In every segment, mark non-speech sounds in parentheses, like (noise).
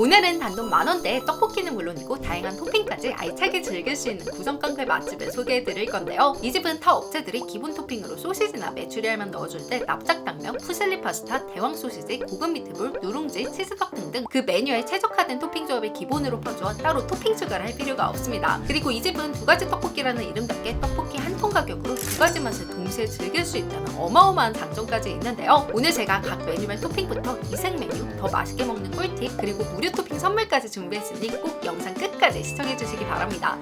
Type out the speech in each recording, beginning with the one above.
오늘은 단돈 만원대 떡볶이는 물론이고 다양한 토핑까지 알차게 즐길 수 있는 구성깡패 맛집을 소개해드릴 건데요. 이 집은 타 업체들이 기본 토핑으로 소시지나 메추리알만 넣어줄 때 납작당면, 푸슬리 파스타, 대왕 소시지, 고급 미트볼, 누룽지, 치즈떡 등등 그 메뉴에 최적화된 토핑 조합을 기본으로 퍼주어 따로 토핑 추가를 할 필요가 없습니다. 그리고 이 집은 두 가지 떡볶이라는 이름답게 떡볶이 한 통 가격으로 두 가지 맛을 동시에 즐길 수 있다는 어마어마한 장점까지 있는데요. 오늘 제가 각 메뉴별 토핑부터 이색 메뉴, 더 맛있게 먹는 꿀팁, 그리고 무료 토핑 선물까지 준비했으니 꼭 영상 끝까지 시청해주시기 바랍니다.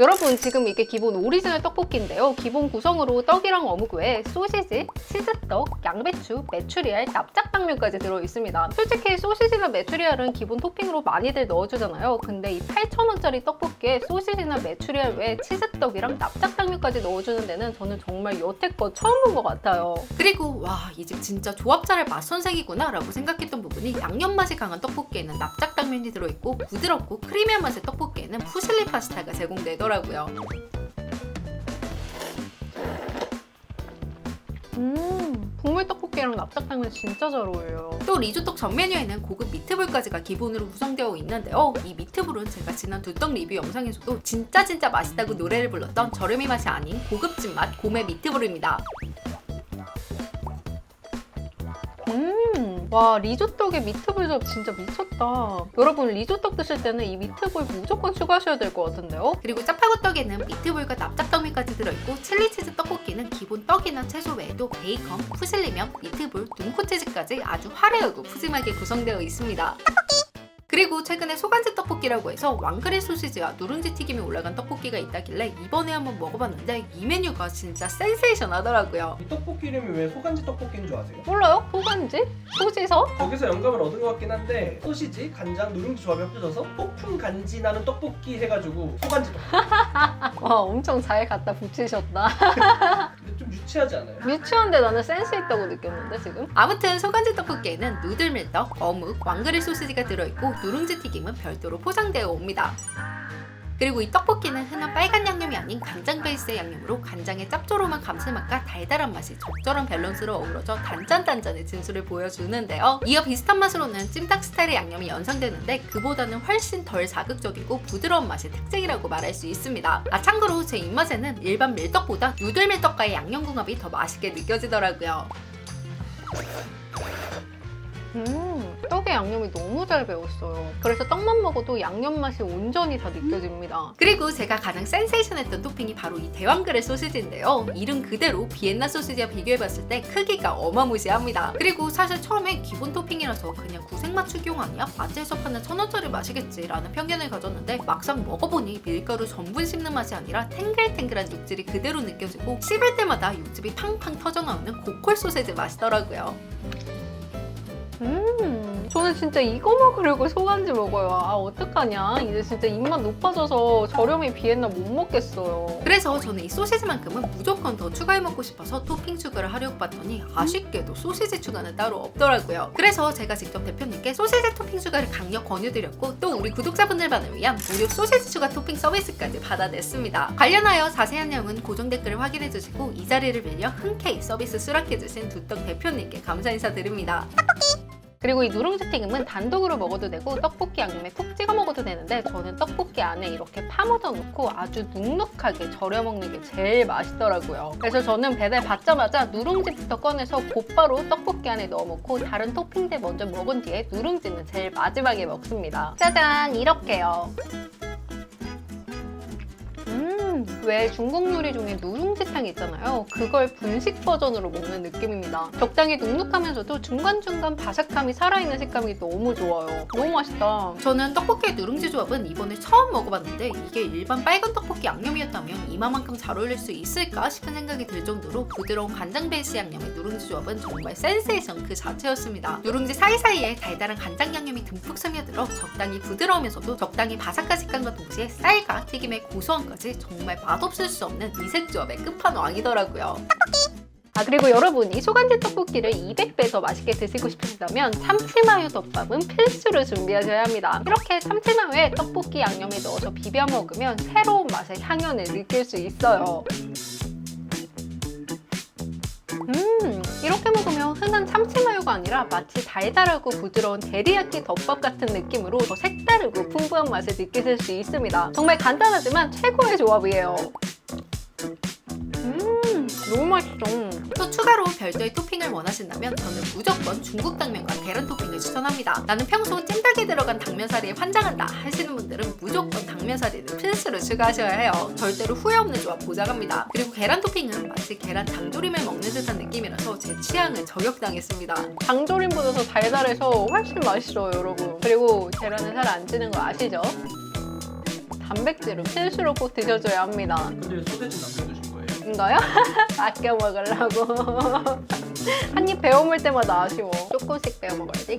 여러분 지금 이게 기본 오리지널 떡볶이인데요. 기본 구성으로 떡이랑 어묵 외에 소시지, 치즈떡, 양배추, 메추리알, 납작당면까지 들어있습니다. 솔직히 소시지나 메추리알은 기본 토핑으로 많이들 넣어주잖아요. 근데 이 8,000원짜리 떡볶이에 소시지나 메추리알 외에 치즈떡이랑 납작당면까지 넣어주는 데는 저는 정말 여태껏 처음 본 것 같아요. 그리고 와 이 집 진짜 조합 잘할 맛선생이구나 라고 생각했던 부분이 양념 맛이 강한 떡볶이에는 납작당면이 들어있고 부드럽고 크리미한 맛의 떡볶이에는 푸슬리 파스타가 제공되 더라고요. 음, 국물 떡볶이랑 납작당면 진짜 잘 어울려요. 또 리조떡 전 메뉴에는 고급 미트볼까지가 기본으로 구성되어 있는데요. 이 미트볼은 제가 지난 두떡 리뷰 영상에서도 진짜 진짜 맛있다고 노래를 불렀던 저렴이 맛이 아닌 고급진 맛 고메 미트볼입니다. 음, 와 리조떡에 미트볼 조합 진짜 미쳤다. 여러분 리조떡 드실 때는 이 미트볼 무조건 추가하셔야 될 것 같은데요? 그리고 짜파구떡에는 미트볼과 납작떡미까지 들어있고 칠리치즈 떡볶이는 기본 떡이나 채소 외에도 베이컨, 푸슬리면, 미트볼, 눈코치즈까지 아주 화려하고 푸짐하게 구성되어 있습니다. 그리고 최근에 소간지 떡볶이라고 해서 왕그릴 소시지와 누룽지 튀김이 올라간 떡볶이가 있다길래 이번에 한번 먹어봤는데 이 메뉴가 진짜 센세이션하더라고요. 이 떡볶이 이름이 왜 소간지 떡볶이인 줄 아세요? 몰라요? 소간지? 소지서? 거기서 영감을 얻은 것 같긴 한데 소시지, 간장, 누룽지 조합이 합쳐져서 폭풍 간지 나는 떡볶이 해가지고 소간지 떡볶이 (laughs) 와 엄청 잘 갖다 붙이셨다. (laughs) 유치하지 않아요? 유치한데 나는 센스 있다고 느꼈는데 지금? 아무튼 소간지 떡볶이에는 누들밀떡, 어묵, 왕그릴 소시지가 들어있고 누룽지 튀김은 별도로 포장되어 옵니다. 그리고 이 떡볶이는 흔한 빨간 양념이 아닌 간장 베이스의 양념으로 간장의 짭조름한 감칠맛과 달달한 맛이 적절한 밸런스로 어우러져 단짠단짠의 진수를 보여주는데요. 이어 비슷한 맛으로는 찜닭 스타일의 양념이 연상되는데 그보다는 훨씬 덜 자극적이고 부드러운 맛이 특징이라고 말할 수 있습니다. 아 참고로 제 입맛에는 일반 밀떡보다 누들 밀떡과의 양념 궁합이 더 맛있게 느껴지더라고요. 음, 양념이 너무 잘 배웠어요. 그래서 떡만 먹어도 양념 맛이 온전히 다 느껴집니다. 그리고 제가 가장 센세이션했던 토핑이 바로 이 대왕그레 소시지인데요. 이름 그대로 비엔나 소시지와 비교해봤을 때 크기가 어마무시합니다. 그리고 사실 처음에 기본 토핑이라서 그냥 구색 맞추기용 아니야? 마트에서 파는 천 원짜리 맛이겠지라는 편견을 가졌는데 막상 먹어보니 밀가루 전분 씹는 맛이 아니라 탱글탱글한 육질이 그대로 느껴지고 씹을 때마다 육즙이 팡팡 터져나오는 고퀄 소세지 맛이더라고요. 음, 저는 진짜 이거 먹으려고 소간지 먹어요. 아, 어떡하냐. 이제 진짜 입맛 높아져서 저렴이 비엔나 못 먹겠어요. 그래서 저는 이 소시지만큼은 무조건 더 추가해 먹고 싶어서 토핑 추가를 하려고 봤더니 아쉽게도 소시지 추가는 따로 없더라고요. 그래서 제가 직접 대표님께 소시지 토핑 추가를 강력 권유드렸고 또 우리 구독자분들만을 위한 무료 소시지 추가 토핑 서비스까지 받아냈습니다. 관련하여 자세한 내용은 고정 댓글을 확인해 주시고 이 자리를 빌려 흔쾌히 서비스 수락해 주신 두떡 대표님께 감사 인사드립니다. 그리고 이 누룽지 튀김은 단독으로 먹어도 되고 떡볶이 양념에 푹 찍어 먹어도 되는데 저는 떡볶이 안에 이렇게 파묻어 놓고 아주 눅눅하게 절여 먹는 게 제일 맛있더라고요. 그래서 저는 배달 받자마자 누룽지부터 꺼내서 곧바로 떡볶이 안에 넣어 먹고 다른 토핑들 먼저 먹은 뒤에 누룽지는 제일 마지막에 먹습니다. 짜잔 이렇게요. 음, 왜 중국 요리 중에 누룽지탕 있잖아요. 그걸 분식 버전으로 먹는 느낌입니다. 적당히 눅눅하면서도 중간중간 바삭함이 살아있는 식감이 너무 좋아요. 너무 맛있다. 저는 떡볶이의 누룽지 조합은 이번에 처음 먹어봤는데 이게 일반 빨간 떡볶이 양념이었다면 이마만큼 잘 어울릴 수 있을까 싶은 생각이 들 정도로 부드러운 간장 베이스 양념의 누룽지 조합은 정말 센세이션 그 자체였습니다. 누룽지 사이사이에 달달한 간장 양념이 듬뿍 스며들어 적당히 부드러우면서도 적당히 바삭한 식감과 동시에 쌀과 튀김의 고소함까지 정말 맛 없을 수 없는 이색 조합의 끝판왕이더라고요. 아 그리고 여러분 이 소간지 떡볶이를 200배 더 맛있게 드시고 싶으시다면 참치마요 덮밥은 필수로 준비하셔야 합니다. 이렇게 참치마요에 떡볶이 양념에 넣어서 비벼 먹으면 새로운 맛의 향연을 느낄 수 있어요. 참치마요가 아니라 마치 달달하고 부드러운 데리야끼 덮밥 같은 느낌으로 더 색다르고 풍부한 맛을 느끼실 수 있습니다. 정말 간단하지만 최고의 조합이에요. 음, 너무 맛있어. 또 추가로 별도의 토핑을 원하신다면 저는 무조건 중국 당면과 계란 토핑을 추천합니다. 나는 평소 찜닭에 들어간 당면사리에 환장한다 하시는 분들은 무조건 당면사리는 필수로 추가하셔야 해요. 절대로 후회 없는 조합 보장합니다. 그리고 계란 토핑은 마치 계란 장조림을 먹는 듯한 느낌이라서 제 취향을 저격당했습니다. 장조림보다 더 달달해서 훨씬 맛있어요, 여러분. 그리고 계란은 살 안 찌는 거 아시죠? 단백질은 필수로 꼭 드셔줘야 합니다. 근데 왜 소세지 남겨두신 인가요? 아껴 (laughs) 먹으려고. (laughs) 한 입 베어 물 때마다 아쉬워. 조금씩 베어 먹어야지.